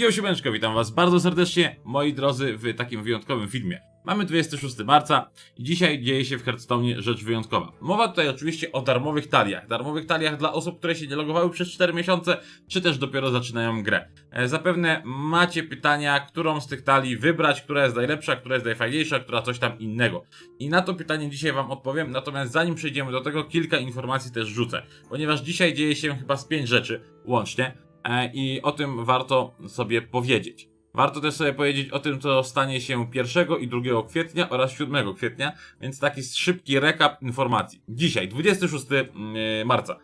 Jo, siemeczko, witam was bardzo serdecznie, moi drodzy, w takim wyjątkowym filmie. Mamy 26 marca i dzisiaj dzieje się w Hearthstone rzecz wyjątkowa. Mowa tutaj oczywiście o darmowych taliach. Darmowych taliach dla osób, które się nie logowały przez 4 miesiące, czy też dopiero zaczynają grę. E, Zapewne macie pytania, którą z tych talii wybrać, która jest najlepsza, która jest najfajniejsza, która coś tam innego. I na to pytanie dzisiaj wam odpowiem, natomiast zanim przejdziemy do tego, kilka informacji też rzucę. Ponieważ dzisiaj dzieje się chyba z 5 rzeczy łącznie i o tym warto sobie powiedzieć. Warto też sobie powiedzieć o tym, co stanie się 1 i 2 kwietnia oraz 7 kwietnia, więc taki szybki recap informacji. Dzisiaj, 26 mm, marca,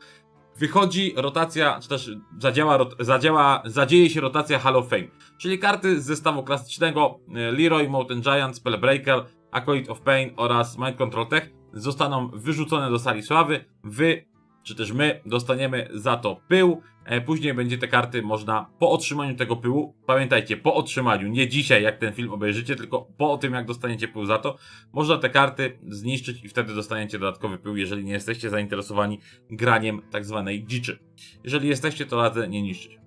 wychodzi rotacja, czy też zadziała, zadziała, zadzieje się rotacja Hall of Fame, czyli karty z zestawu klasycznego e, Leroy, Mountain Giant, Spellbreaker, Acolyte of Pain oraz Mind Control Tech zostaną wyrzucone do sali sławy. Wy, czy też my, dostaniemy za to pył. E, Później będzie te karty można po otrzymaniu tego pyłu, pamiętajcie, po otrzymaniu, nie dzisiaj jak ten film obejrzycie, tylko po tym jak dostaniecie pył za to, można te karty zniszczyć i wtedy dostaniecie dodatkowy pył, jeżeli nie jesteście zainteresowani graniem tak zwanej dziczy. Jeżeli jesteście, to radzę nie niszczyć.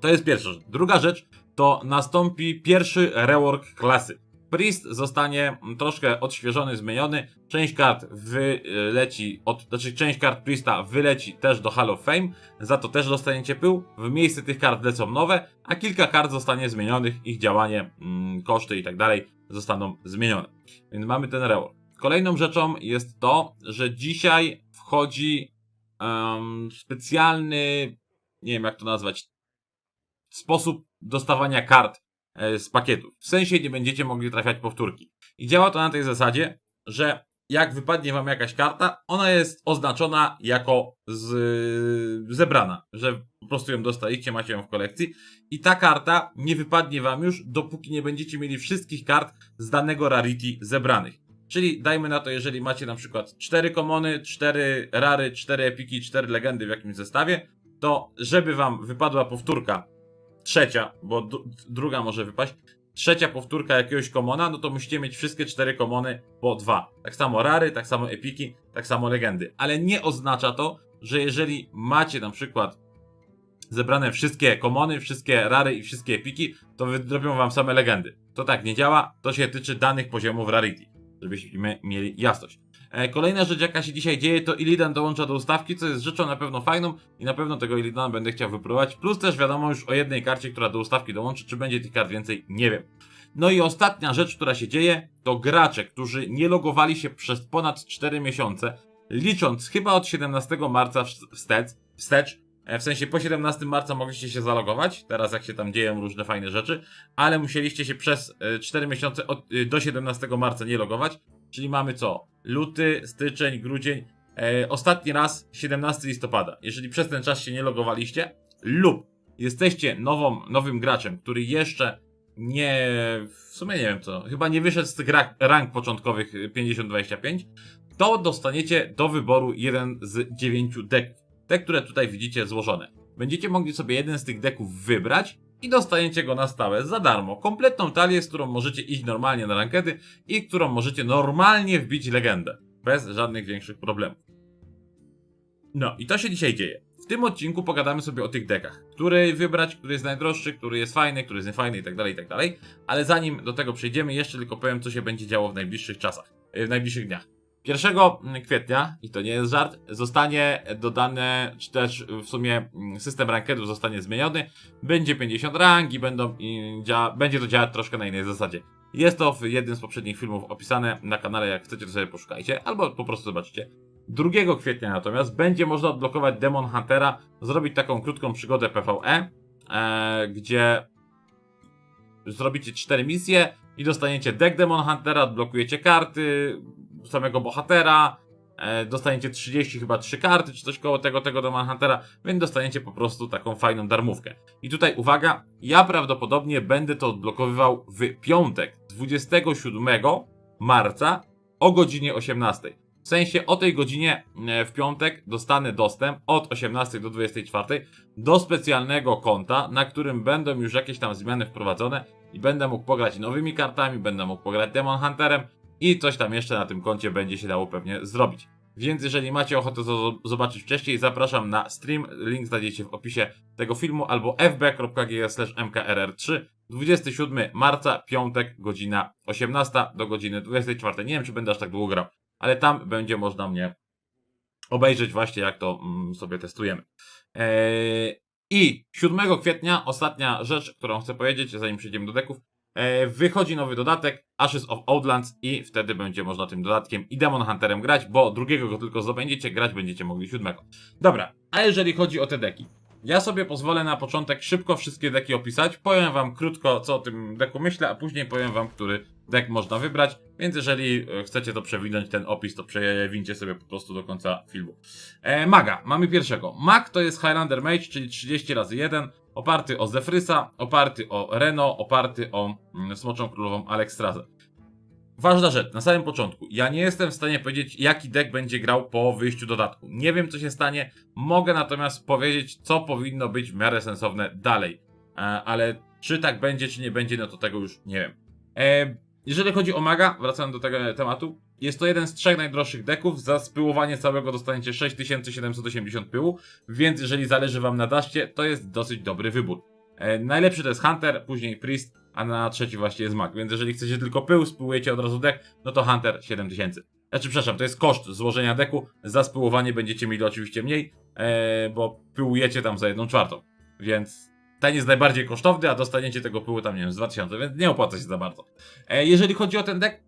To jest pierwsza rzecz. Druga rzecz to nastąpi pierwszy rework klasy. Priest zostanie troszkę odświeżony, zmieniony. Część kart wyleci, od, znaczy część kart Priesta wyleci też do Hall of Fame, za to też dostaniecie pył. W miejsce tych kart lecą nowe, a kilka kart zostanie zmienionych, ich działanie, mm, koszty i tak dalej zostaną zmienione. Więc mamy ten rework. Kolejną rzeczą jest to, że dzisiaj wchodzi em, specjalny, nie wiem jak to nazwać, sposób dostawania kart z pakietów. W sensie nie będziecie mogli trafiać powtórki. I działa to na tej zasadzie, że jak wypadnie wam jakaś karta, ona jest oznaczona jako z, zebrana, że po prostu ją dostajecie, macie ją w kolekcji i ta karta nie wypadnie wam już, dopóki nie będziecie mieli wszystkich kart z danego rarity zebranych. Czyli dajmy na to, jeżeli macie na przykład 4 komony, 4 rary, 4 epiki, 4 legendy w jakimś zestawie, to żeby wam wypadła powtórka trzecia, bo druga może wypaść, trzecia powtórka jakiegoś komona, no to musicie mieć wszystkie cztery komony po dwa. Tak samo rary, tak samo epiki, tak samo legendy. Ale nie oznacza to, że jeżeli macie na przykład zebrane wszystkie komony, wszystkie rary i wszystkie epiki, to wydrobią wam same legendy. To tak nie działa, to się tyczy danych poziomów rarity, żebyśmy mieli jasność. E, Kolejna rzecz, jaka się dzisiaj dzieje, to Illidan dołącza do ustawki, co jest rzeczą na pewno fajną i na pewno tego Illidana będę chciał wypróbować. Plus też wiadomo już o jednej karcie, która do ustawki dołączy, czy będzie tych kart więcej, nie wiem. No i ostatnia rzecz, która się dzieje, to gracze, którzy nie logowali się przez ponad 4 miesiące, licząc chyba od 17 marca wst- wstecz, wstecz e, w sensie po 17 marca mogliście się zalogować, teraz jak się tam dzieją różne fajne rzeczy, ale musieliście się przez e, 4 miesiące od, e, do 17 marca nie logować, czyli mamy co? Luty, styczeń, grudzień, e, ostatni raz 17 listopada. Jeżeli przez ten czas się nie logowaliście lub jesteście nową, nowym graczem, który jeszcze nie, w sumie nie wiem co, chyba nie wyszedł z tych ra- rank początkowych y, 50-25, to dostaniecie do wyboru jeden z dziewięciu deków. Te, które tutaj widzicie złożone. Będziecie mogli sobie jeden z tych deków wybrać i dostaniecie go na stałe za darmo. Kompletną talię, z którą możecie iść normalnie na rankedy i którą możecie normalnie wbić legendę. Bez żadnych większych problemów. No i to się dzisiaj dzieje. W tym odcinku pogadamy sobie o tych dekach. Który wybrać, który jest najdroższy, który jest fajny, który jest niefajny i tak dalej, i tak. Ale zanim do tego przejdziemy, jeszcze tylko powiem, co się będzie działo w najbliższych czasach, y, w najbliższych dniach. 1 kwietnia, i to nie jest żart, zostanie dodane, czy też w sumie mm, system rankedów zostanie zmieniony. Będzie 50 rank i będą, i dzia, będzie to działać troszkę na innej zasadzie. Jest to w jednym z poprzednich filmów opisane na kanale, jak chcecie to sobie poszukajcie, albo po prostu zobaczycie. 2 kwietnia natomiast będzie można odblokować Demon Huntera, zrobić taką krótką przygodę PvE, e, gdzie zrobicie 4 misje i dostaniecie deck Demon Huntera, odblokujecie karty samego bohatera, e, dostaniecie 30 chyba 3 karty, czy coś koło tego, tego Demon Huntera, więc dostaniecie po prostu taką fajną darmówkę. I tutaj uwaga, ja prawdopodobnie będę to odblokowywał w piątek, 27 marca o godzinie 18. W sensie o tej godzinie e, w piątek dostanę dostęp od 18 do 24 do specjalnego konta, na którym będą już jakieś tam zmiany wprowadzone i będę mógł pograć nowymi kartami, będę mógł pograć Demon Hunterem i coś tam jeszcze na tym koncie będzie się dało pewnie zrobić. Więc jeżeli macie ochotę zobaczyć wcześniej, zapraszam na stream. Link znajdziecie w opisie tego filmu albo fb.g/mkrr3. 27 marca, piątek, godzina 18 do godziny 24. Nie wiem, czy będę aż tak długo grał, ale tam będzie można mnie obejrzeć właśnie, jak to mm, sobie testujemy. Eee, I 7 kwietnia, ostatnia rzecz, którą chcę powiedzieć, zanim przejdziemy do deków, wychodzi nowy dodatek Ashes of Outlands i wtedy będzie można tym dodatkiem i Demon Hunterem grać, bo drugiego go tylko zdobędziecie, grać będziecie mogli siódmego. Dobra, a jeżeli chodzi o te deki, ja sobie pozwolę na początek szybko wszystkie deki opisać. Powiem wam krótko, co o tym deku myślę, a później powiem wam, który dek można wybrać. Więc jeżeli e, chcecie to przewinąć, ten opis, to przewincie sobie po prostu do końca filmu. E, maga. Mamy pierwszego. Mag to jest Highlander Mage, czyli 30 razy 1 oparty o Zefrysa, oparty o Reno, oparty o mm, Smoczą Królową Alekstrazę. Ważna rzecz, na samym początku. Ja nie jestem w stanie powiedzieć, jaki deck będzie grał po wyjściu dodatku. Nie wiem, co się stanie. Mogę natomiast powiedzieć, co powinno być w miarę sensowne dalej. E, ale czy tak będzie, czy nie będzie, no to tego już nie wiem. E, jeżeli chodzi o maga, wracając do tego tematu, jest to jeden z trzech najdroższych deków. Za spyłowanie całego dostaniecie 6780 pyłu, więc jeżeli zależy wam na daszcie, to jest dosyć dobry wybór. E, najlepszy to jest Hunter, później Priest, a na trzeci właśnie jest Mag. Więc jeżeli chcecie tylko pył, spyłujecie od razu dek, no to Hunter 7000. Znaczy, przepraszam, to jest koszt złożenia deku. Za spyłowanie będziecie mieli oczywiście mniej, e, bo pyłujecie tam za jedną czwartą. Więc ten jest najbardziej kosztowny, a dostaniecie tego pyłu tam, nie wiem, z 2000, więc nie opłaca się za bardzo. E, jeżeli chodzi o ten deck,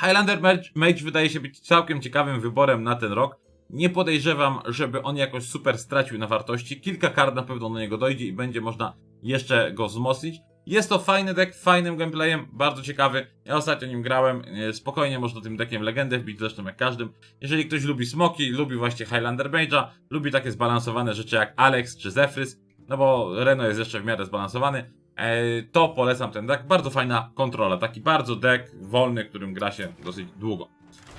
Highlander Mage, wydaje się być całkiem ciekawym wyborem na ten rok. Nie podejrzewam, żeby on jakoś super stracił na wartości. Kilka kart na pewno do niego dojdzie i będzie można jeszcze go wzmocnić. Jest to fajny deck, fajnym gameplayem, bardzo ciekawy. Ja ostatnio nim grałem, e, spokojnie można tym deckiem legendę wbić, zresztą jak każdym. Jeżeli ktoś lubi smoki, lubi właśnie Highlander Mage'a, lubi takie zbalansowane rzeczy jak Alex czy Zephrys, no bo Reno jest jeszcze w miarę zbalansowany, to polecam ten deck. Bardzo fajna kontrola, taki bardzo deck wolny, którym gra się dosyć długo.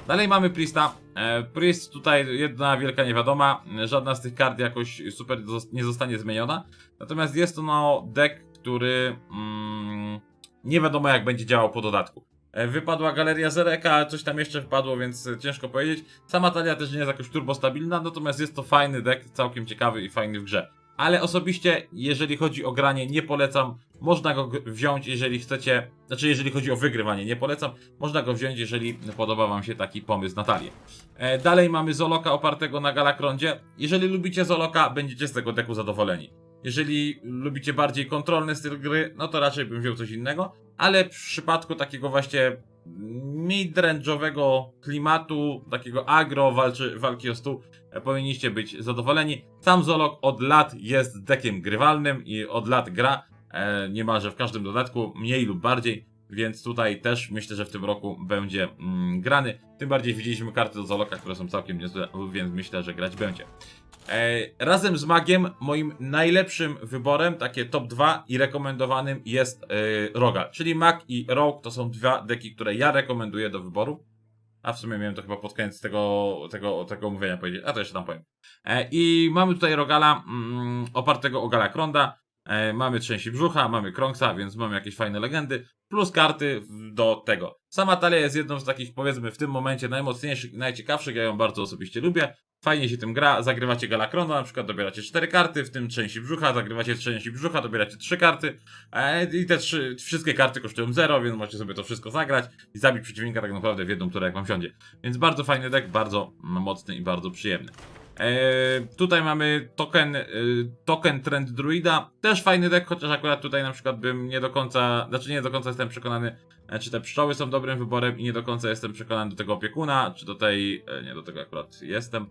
Dalej mamy Priesta. E, Priest tutaj jedna wielka niewiadoma, żadna z tych kart jakoś super nie zostanie zmieniona. Natomiast jest to no deck, który mm, nie wiadomo jak będzie działał po dodatku. E, wypadła galeria Zereka, coś tam jeszcze wpadło, więc ciężko powiedzieć. Sama talia też nie jest jakoś turbo stabilna, natomiast jest to fajny deck, całkiem ciekawy i fajny w grze. Ale osobiście, jeżeli chodzi o granie, nie polecam. Można go wziąć, jeżeli chcecie. Znaczy, jeżeli chodzi o wygrywanie, nie polecam. Można go wziąć, jeżeli podoba Wam się taki pomysł na talię. E, dalej mamy Zoloka opartego na Galakrondzie. Jeżeli lubicie Zoloka, będziecie z tego deku zadowoleni. Jeżeli lubicie bardziej kontrolny styl gry, no to raczej bym wziął coś innego. Ale w przypadku takiego właśnie midrange'owego klimatu, takiego agro, walczy, walki o stół, e, powinniście być zadowoleni. Sam Zolok od lat jest dekiem grywalnym i od lat gra, e, niemalże w każdym dodatku, mniej lub bardziej, więc tutaj też myślę, że w tym roku będzie mm, grany. Tym bardziej widzieliśmy karty do Zoloka, które są całkiem niezłe, więc myślę, że grać będzie. E, razem z Magiem moim najlepszym wyborem, takie top 2 i rekomendowanym jest e, Rogal. Czyli Mag i Rogue to są dwa deki, które ja rekomenduję do wyboru. A w sumie miałem to chyba pod koniec tego, tego, tego omówienia powiedzieć, a to jeszcze tam powiem. E, I mamy tutaj Rogala mm, opartego o Galakronda. E, mamy trzęsi brzucha, mamy Kronksa, więc mamy jakieś fajne legendy, plus karty do tego. Sama talia jest jedną z takich, powiedzmy, w tym momencie najmocniejszych i najciekawszych, ja ją bardzo osobiście lubię. Fajnie się tym gra, zagrywacie Galakronda, na przykład dobieracie 4 karty, w tym trzęsi brzucha, zagrywacie trzęsi brzucha, dobieracie 3 karty e, i te trzy, wszystkie karty kosztują 0, więc możecie sobie to wszystko zagrać i zabić przeciwnika tak naprawdę w jedną turę jak wam siądzie. Więc bardzo fajny deck, bardzo mocny i bardzo przyjemny. E, tutaj mamy token, e, token Trend Druida. Też fajny deck, chociaż akurat tutaj na przykład bym nie do końca, znaczy nie do końca jestem przekonany, e, czy te pszczoły są dobrym wyborem i nie do końca jestem przekonany do tego opiekuna, czy do tej, nie do tego akurat jestem,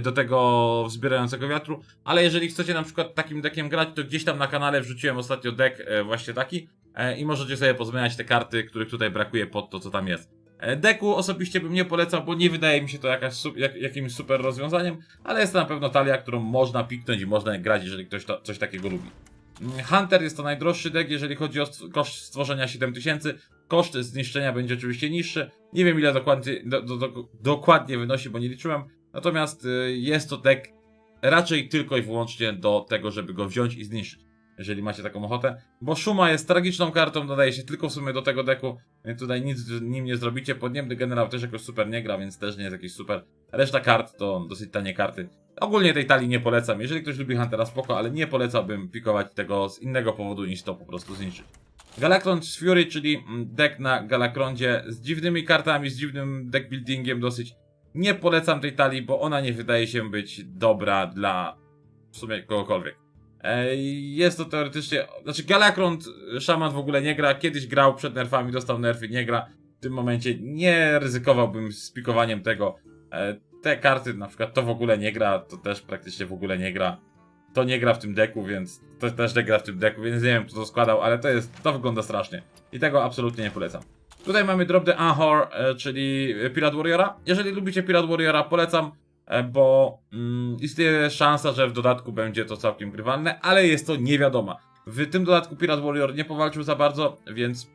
do tego wzbierającego wiatru. Ale jeżeli chcecie na przykład takim deckiem grać, to gdzieś tam na kanale wrzuciłem ostatnio deck właśnie taki i możecie sobie pozmieniać te karty, których tutaj brakuje pod to, co tam jest. E, Deku osobiście bym nie polecał, bo nie wydaje mi się to jakaś, jak, jakimś super rozwiązaniem, ale jest to na pewno talia, którą można piknąć i można grać, jeżeli ktoś to, coś takiego lubi. Mm, Hunter jest to najdroższy deck, jeżeli chodzi o koszt stworzenia 7000. Koszt zniszczenia będzie oczywiście niższy. Nie wiem ile dokładnie, do, do, do, dokładnie wynosi, bo nie liczyłem. Natomiast y, jest to deck raczej tylko i wyłącznie do tego, żeby go wziąć i zniszczyć. Jeżeli macie taką ochotę, bo Szuma jest tragiczną kartą, dodaje się tylko w sumie do tego deku, więc tutaj nic z nim nie zrobicie. Podniebny generał też jakoś super nie gra, więc też nie jest jakiś super. Reszta kart to dosyć tanie karty. Ogólnie tej talii nie polecam. Jeżeli ktoś lubi Huntera, spoko, ale nie polecałbym pikować tego z innego powodu niż to po prostu zniszczyć. Galakron Fury, czyli mm, deck na Galakrondzie z dziwnymi kartami, z dziwnym deck buildingiem dosyć. Nie polecam tej talii, bo ona nie wydaje się być dobra dla w sumie kogokolwiek. E, Jest to teoretycznie, znaczy Galakron Szaman w ogóle nie gra, kiedyś grał przed nerfami, dostał nerfy, nie gra. W tym momencie nie ryzykowałbym z pikowaniem tego. E, Te karty, na przykład to w ogóle nie gra, to też praktycznie w ogóle nie gra. To nie gra w tym deku, więc to też nie gra w tym deku, więc nie wiem kto to składał, ale to jest, to wygląda strasznie. I tego absolutnie nie polecam. Tutaj mamy Drop the Anhor, e, czyli Pirate Warriora. Jeżeli lubicie Pirate Warriora, polecam, bo mm, istnieje szansa, że w dodatku będzie to całkiem grywalne, ale jest to niewiadoma. W tym dodatku Pirate Warrior nie powalczył za bardzo, więc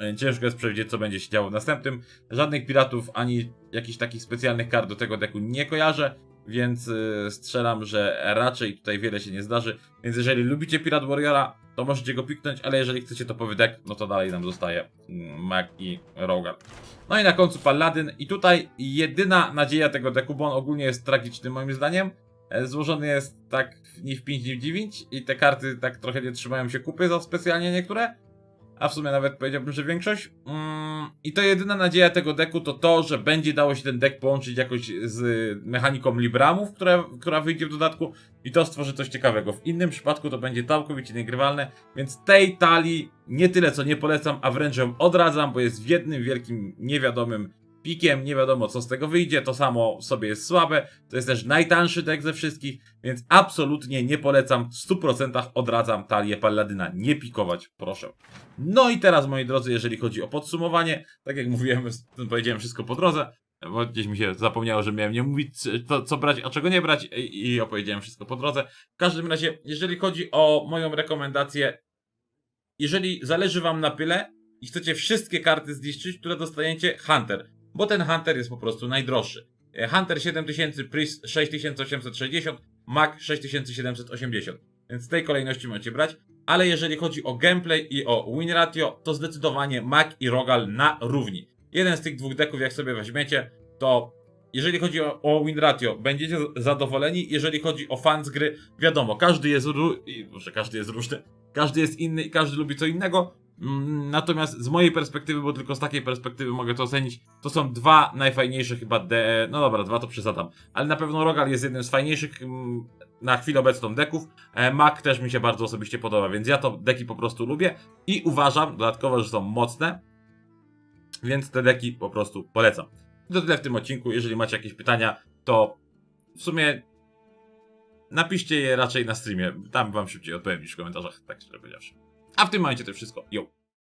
e, ciężko jest przewidzieć, co będzie się działo w następnym. Żadnych piratów ani jakichś takich specjalnych kart do tego deku nie kojarzę, więc y, strzelam, że raczej tutaj wiele się nie zdarzy. Więc jeżeli lubicie Pirate Warriora, to możecie go piknąć, ale jeżeli chcecie topowy deck, no to dalej nam zostaje mm, Mag i Rogal. No i na końcu Paladin i tutaj jedyna nadzieja tego deku, bo on ogólnie jest tragiczny moim zdaniem. E, Złożony jest tak ni w 5, ni w 9 i te karty tak trochę nie trzymają się kupy za specjalnie niektóre. A w sumie nawet powiedziałbym, że większość. Mm, I to jedyna nadzieja tego deku to to, że będzie dało się ten deck połączyć jakoś z mechaniką Libramów, która, która wyjdzie w dodatku i to stworzy coś ciekawego. W innym przypadku to będzie całkowicie niegrywalne, więc tej talii nie tyle co nie polecam, a wręcz ją odradzam, bo jest w jednym wielkim niewiadomym pikiem, nie wiadomo co z tego wyjdzie, to samo sobie jest słabe, to jest też najtańszy deck ze wszystkich, więc absolutnie nie polecam, w 100% odradzam talię Palladyna, nie pikować, proszę. No i teraz, moi drodzy, jeżeli chodzi o podsumowanie, tak jak mówiłem, powiedziałem wszystko po drodze, bo gdzieś mi się zapomniało, że miałem nie mówić, to, co brać, a czego nie brać i, i opowiedziałem wszystko po drodze. W każdym razie, jeżeli chodzi o moją rekomendację, jeżeli zależy wam na pyle i chcecie wszystkie karty zniszczyć, które dostaniecie, Hunter, bo ten Hunter jest po prostu najdroższy. E, Hunter 7000, Priest 6860, Mac 6780. Więc w tej kolejności możecie brać. Ale jeżeli chodzi o gameplay i o win ratio, to zdecydowanie Mac i Rogal na równi. Jeden z tych dwóch deków, jak sobie weźmiecie, to jeżeli chodzi o, win ratio, będziecie zadowoleni. Jeżeli chodzi o fan z gry, wiadomo, każdy jest, może każdy jest różny, każdy jest inny i każdy lubi co innego. Mm, Natomiast z mojej perspektywy, bo tylko z takiej perspektywy mogę to ocenić, to są dwa najfajniejsze chyba DE. No dobra, dwa to przesadam, ale na pewno Rogal jest jednym z fajniejszych mm, na chwilę obecną deków. E, Mac też mi się bardzo osobiście podoba, więc ja to deki po prostu lubię i uważam dodatkowo, że są mocne, więc te deki po prostu polecam. To tyle w tym odcinku. Jeżeli macie jakieś pytania, to w sumie napiszcie je raczej na streamie. Tam wam szybciej odpowiem niż w komentarzach, tak szczerze powiedziawszy. A w tym momencie to wszystko. Yo!